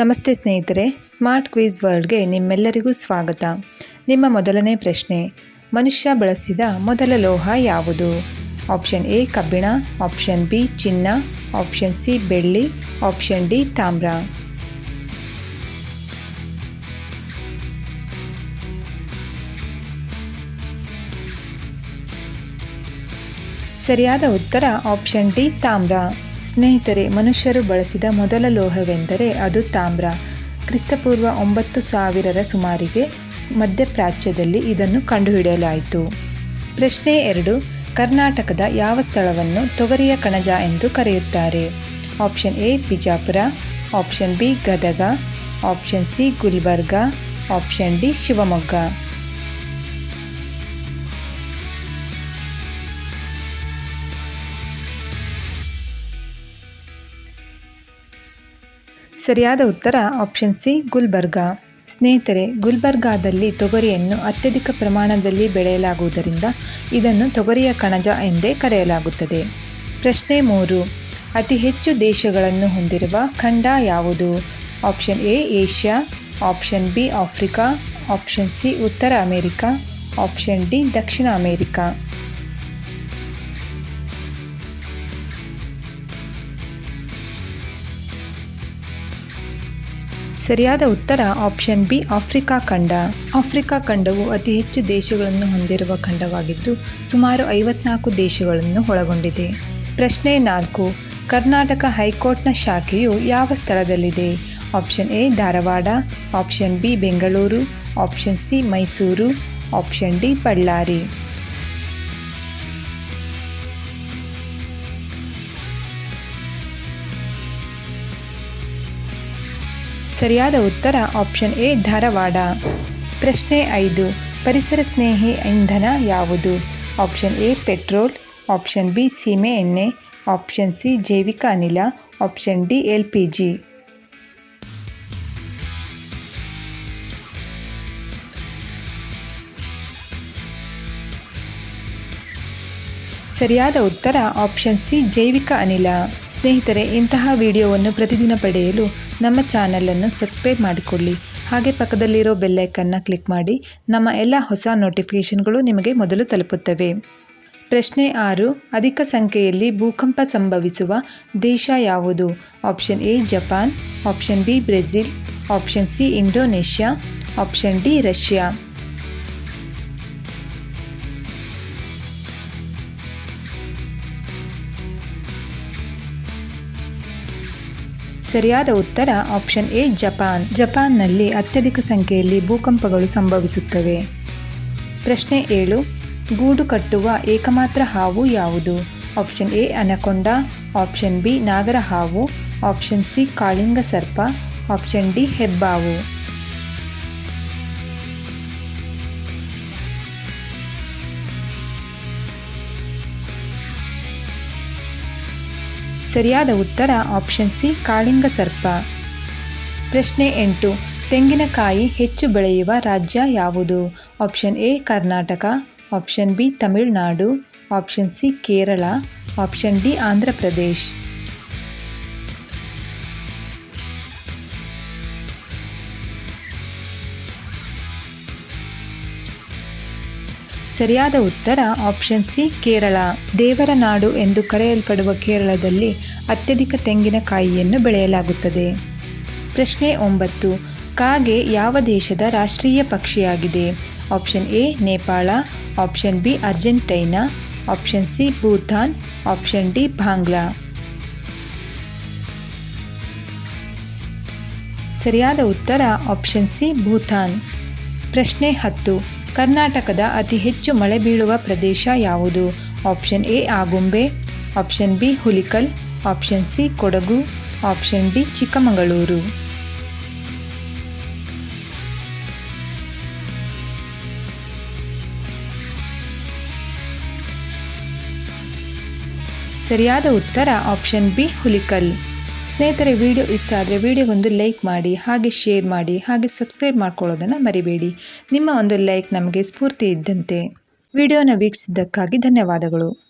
ನಮಸ್ತೆ ಸ್ನೇಹಿತರೆ, smart quiz ವರ್ಲ್ಡ್ಗೆ ನಿಮ್ಮೆಲ್ಲರಿಗೂ ಸ್ವಾಗತ. ನಿಮ್ಮ ಮೊದಲನೇ ಪ್ರಶ್ನೆ, ಮನುಷ್ಯ ಬಳಸಿದ ಮೊದಲ ಲೋಹ ಯಾವುದು? ಆಪ್ಷನ್ ಎ, ಕಬ್ಬಿಣ, ಆಪ್ಷನ್ ಬಿ, ಚಿನ್ನ, ಆಪ್ಷನ್ ಸಿ, ಬೆಳ್ಳಿ, ಆಪ್ಷನ್ ಡಿ, ತಾಮ್ರ. ಸರಿಯಾದ ಉತ್ತರ ಆಪ್ಷನ್ ಡಿ, ತಾಮ್ರ. ಸ್ನೇಹಿತರೆ, ಮನುಷ್ಯರು ಬಳಸಿದ ಮೊದಲ ಲೋಹವೆಂದರೆ ಅದು ತಾಮ್ರ. ಕ್ರಿಸ್ತಪೂರ್ವ ಒಂಬತ್ತು ಸಾವಿರರ ಸುಮಾರಿಗೆ ಮಧ್ಯಪ್ರಾಚ್ಯದಲ್ಲಿ ಇದನ್ನು ಕಂಡುಹಿಡಿಯಲಾಯಿತು. ಪ್ರಶ್ನೆ ಎರಡು, ಕರ್ನಾಟಕದ ಯಾವ ಸ್ಥಳವನ್ನು ತೊಗರಿಯ ಕಣಜ ಎಂದು ಕರೆಯುತ್ತಾರೆ? Option A, Bijapur, option B, Gadag, option C, Gulbarga, option D, Shivamogga. ಸರಿಯಾದ ಉತ್ತರ ಆಪ್ಷನ್ ಸಿ ಗುಲ್ಬರ್ಗಾ. ಸ್ನೇಹಿತರೆ, ಗುಲ್ಬರ್ಗಾದಲ್ಲಿ ತೊಗರಿಯನ್ನು ಅತ್ಯಧಿಕ ಪ್ರಮಾಣದಲ್ಲಿ ಬೆಳೆಯಲಾಗುವುದರಿಂದ ಇದನ್ನು ತೊಗರಿಯ ಕಣಜ ಎಂದೇ ಕರೆಯಲಾಗುತ್ತದೆ. ಪ್ರಶ್ನೆ ಮೂರು, ಅತಿ ಹೆಚ್ಚು ದೇಶಗಳನ್ನು ಹೊಂದಿರುವ ಖಂಡ ಯಾವುದು? Option A Asia. Option B Africa. Option C ಉತ್ತರ ಅಮೆರಿಕಾ. ಆಪ್ಷನ್ ಡಿ ದಕ್ಷಿಣ ಅಮೆರಿಕಾ. ಸರಿಯಾದ ಉತ್ತರ ಆಪ್ಷನ್ ಬಿ, ಆಫ್ರಿಕಾ ಖಂಡ. ಆಫ್ರಿಕಾ ಖಂಡವು ಅತಿ ಹೆಚ್ಚು ದೇಶಗಳನ್ನು ಹೊಂದಿರುವ ಖಂಡವಾಗಿದ್ದು, ಸುಮಾರು ಐವತ್ನಾಲ್ಕು ದೇಶಗಳನ್ನು ಒಳಗೊಂಡಿದೆ. ಪ್ರಶ್ನೆ ನಾಲ್ಕು, ಕರ್ನಾಟಕ ಹೈಕೋರ್ಟ್ನ ಶಾಖೆಯು ಯಾವ ಸ್ಥಳದಲ್ಲಿದೆ? Option A, Dharwad. Option B, Bengaluru. Option C, Mysuru. Option D, Ballari. ಸರಿಯಾದ ಉತ್ತರ ಆಪ್ಷನ್ ಎ, ಧಾರವಾಡ. ಪ್ರಶ್ನೆ ಐದು, ಪರಿಸರ ಸ್ನೇಹಿ ಇಂಧನ ಯಾವುದು? Option A, petrol, option B, ಸೀಮೆ ಎಣ್ಣೆ, ಆಪ್ಷನ್ ಸಿ, ಜೈವಿಕ ಅನಿಲ, option D, L P G. ಸರಿಯಾದ ಉತ್ತರ ಆಪ್ಷನ್ ಸಿ ಜೈವಿಕ ಅನಿಲ. ಸ್ನೇಹಿತರೆ, ಇಂತಹ ವಿಡಿಯೋವನ್ನು ಪ್ರತಿದಿನ ಪಡೆಯಲು ನಮ್ಮ ಚಾನಲನ್ನು ಸಬ್ಸ್ಕ್ರೈಬ್ ಮಾಡಿಕೊಳ್ಳಿ. ಹಾಗೆ ಪಕ್ಕದಲ್ಲಿರೋ ಬೆಲ್ಲೈಕನ್ನ ಕ್ಲಿಕ್ ಮಾಡಿ, ನಮ್ಮ ಎಲ್ಲ ಹೊಸ ನೋಟಿಫಿಕೇಷನ್ಗಳು ನಿಮಗೆ ಮೊದಲು ತಲುಪುತ್ತವೆ. ಪ್ರಶ್ನೆ ಆರು, ಅಧಿಕ ಸಂಖ್ಯೆಯಲ್ಲಿ ಭೂಕಂಪ ಸಂಭವಿಸುವ ದೇಶ ಯಾವುದು? Option A Japan option B Brazil option C Indonesia option D Russia. ಸರಿಯಾದ ಉತ್ತರ ಆಪ್ಷನ್ ಎ, ಜಪಾನ್. ಜಪಾನ್ನಲ್ಲಿ ಅತ್ಯಧಿಕ ಸಂಖ್ಯೆಯಲ್ಲಿ ಭೂಕಂಪಗಳು ಸಂಭವಿಸುತ್ತವೆ. ಪ್ರಶ್ನೆ ಏಳು, ಗೂಡು ಕಟ್ಟುವ ಏಕಮಾತ್ರ ಹಾವು ಯಾವುದು? Option A, anaconda. Option B, ನಾಗರ ಹಾವು. ಆಪ್ಷನ್ ಸಿ, ಕಾಳಿಂಗ ಸರ್ಪ. ಆಪ್ಷನ್ ಡಿ, ಹೆಬ್ಬಾವು. ಸರಿಯಾದ ಉತ್ತರ ಆಪ್ಷನ್ ಸಿ ಕಾಳಿಂಗ ಸರ್ಪ. ಪ್ರಶ್ನೆ ಎಂಟು, ತೆಂಗಿನಕಾಯಿ ಹೆಚ್ಚು ಬೆಳೆಯುವ ರಾಜ್ಯ ಯಾವುದು? Option A Karnataka option B Tamil Nadu option C Kerala option D Andhra Pradesh. ಸರಿಯಾದ ಉತ್ತರ ಆಪ್ಷನ್ ಸಿ, ಕೇರಳ. ದೇವರ ನಾಡು ಎಂದು ಕರೆಯಲ್ಪಡುವ ಕೇರಳದಲ್ಲಿ ಅತ್ಯಧಿಕ ತೆಂಗಿನಕಾಯಿಯನ್ನು ಬೆಳೆಯಲಾಗುತ್ತದೆ. ಪ್ರಶ್ನೆ ಒಂಬತ್ತು, ಕಾಗೆ ಯಾವ ದೇಶದ ರಾಷ್ಟ್ರೀಯ ಪಕ್ಷಿಯಾಗಿದೆ? Option A, Nepal. Option B, Argentina. Option C, Bhutan. Option D, Bangla. ಸರಿಯಾದ ಉತ್ತರ ಆಪ್ಷನ್ ಸಿ, ಭೂತಾನ್. ಪ್ರಶ್ನೆ ಹತ್ತು ಕರ್ನಾಟಕದ ಅತಿ ಹೆಚ್ಚು ಮಳೆ ಬೀಳುವ ಪ್ರದೇಶ ಯಾವುದು? Option A, Agumbe. Option B, Hulikal. Option C, Kodagu. Option D, Chikkamagaluru. ಸರಿಯಾದ ಉತ್ತರ ಆಪ್ಷನ್ ಬಿ, ಹುಲಿಕಲ್. ಸ್ನೇಹಿತರೆ, ವಿಡಿಯೋ ಇಷ್ಟ ಆದರೆ ವಿಡಿಯೋಗೊಂದು ಲೈಕ್ ಮಾಡಿ, ಹಾಗೆ ಶೇರ್ ಮಾಡಿ, ಹಾಗೆ ಸಬ್ಸ್ಕ್ರೈಬ್ ಮಾಡ್ಕೊಳ್ಳೋದನ್ನು ಮರಿಬೇಡಿ. ನಿಮ್ಮ ಒಂದು ಲೈಕ್ ನಮಗೆ ಸ್ಫೂರ್ತಿ ಇದ್ದಂತೆ. ವಿಡಿಯೋನ ವೀಕ್ಷಿಸಿದ್ದಕ್ಕಾಗಿ ಧನ್ಯವಾದಗಳು.